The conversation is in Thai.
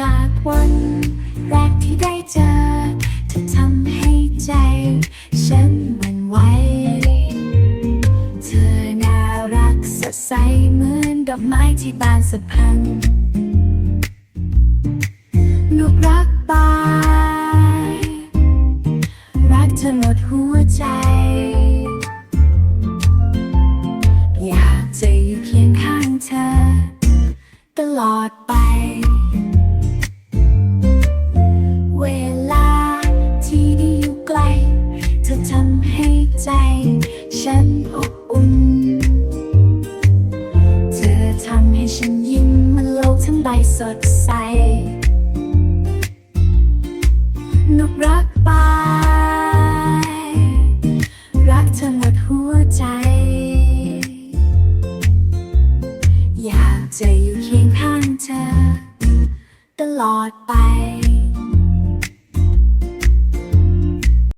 จากวันแรกที่ได้เจอเธอทำให้ใจฉันมันไหวเธอน่ารักสดใสเหมือนดอกไม้ที่บานสะพังลูกรักบายรักเธอหมดหัวใจ อยากจะอยู่เคียงข้างเธอ ตลอด ฉันอบอุ่น เธอทำให้ฉันยิ้มมันโลกทั้งใบสดใสนกรักไปรักเธอหมดหัวใจ อยากจะอยู่เคียงข้างเธอ ตลอดไป